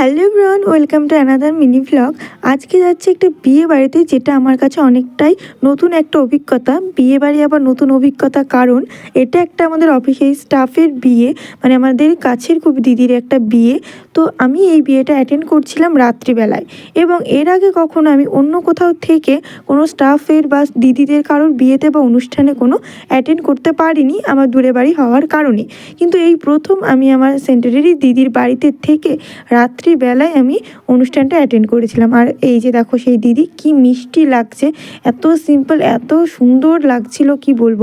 Hello ব্রন welcome to another mini vlog আজকে যাচ্ছে একটা বিয়ে বাড়িতে, যেটা আমার কাছে অনেকটাই নতুন একটা অভিজ্ঞতা। বিয়ে বাড়ি আবার নতুন অভিজ্ঞতা কারণ, এটা একটা আমাদের অফিসের স্টাফের বিয়ে মানে আমাদের কাছের খুব দিদির একটা বিয়ে। তো আমি এই বিয়েটা অ্যাটেন্ড করছিলাম রাত্রিবেলায় এবং এর আগে কখনো আমি অন্য কোথাও থেকে কোনো স্টাফের বা দিদিদের কারোর বিয়েতে বা অনুষ্ঠানে কোনো অ্যাটেন্ড করতে পারিনি আমার দূরে বাড়ি হওয়ার কারণে। কিন্তু এই প্রথম আমি আমার সেন্টারেরই দিদির বাড়িতে থেকে রাত্রিবেলায় আমি অনুষ্ঠানটা অ্যাটেন্ড করেছিলাম। আর এই যে দেখো সেই দিদি, কি মিষ্টি লাগছে। এত সিম্পল এত সুন্দর লাগছিল, কি বলব?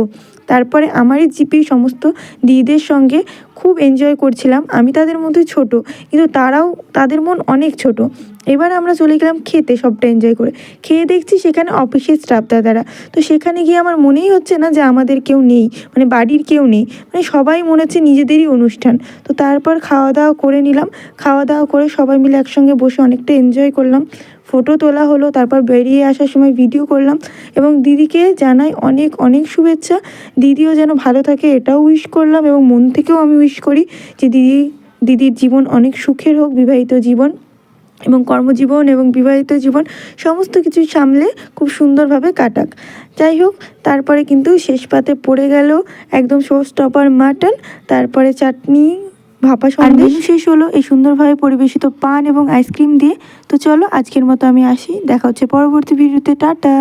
তারপরে আমারই জিপি সমস্ত দিদিদের সঙ্গে খুব এনজয় করছিলাম। আমি তাদের মধ্যে ছোট, কিন্তু তারাও, তাদের মন অনেক ছোট। এবার আমরা চলে গেলাম খেতে, সবটা এনজয় করে। খেয়ে দেখছি সেখানে অফিসের স্টাফ দাদারা। তো সেখানে গিয়ে আমার মনেই হচ্ছে না যে আমাদের কেউ নেই মানে বাড়ির কেউ নেই মানে সবাই মনে হচ্ছে নিজেদেরই অনুষ্ঠান। তো তারপর খাওয়া দাওয়া করে নিলাম। খাওয়া দাওয়া করে সবাই মিলে একসঙ্গে বসে অনেকটা এনজয় করলাম। ফটো তোলা হলো, তারপর বেরিয়ে আসার সময় ভিডিও করলাম এবং দিদিকে জানাই অনেক অনেক শুভেচ্ছা। দিদিও যেন ভালো থাকে, এটাও উইশ করলাম এবং মন থেকেও আমি উইশ করি যে দিদি, দিদির জীবন অনেক সুখের হোক, বিবাহিত জীবন। এবং কর্মজীবন এবং বিবাহিত জীবন সমস্ত কিছু সামলে খুব সুন্দরভাবে কাটাক। যাই হোক তারপরে কিন্তু শেষ পাতে পড়ে গেল একদম সোস টপার মাটন তারপরে চাটনি ভাপা সন্দেশ। শেষ হলো এই সুন্দরভাবে পরিবেশিত পান এবং আইসক্রিম দিয়ে। তো চলো আজকের মতো আমি আসি দেখা হচ্ছে পরবর্তী ভিডিওতে টাটা!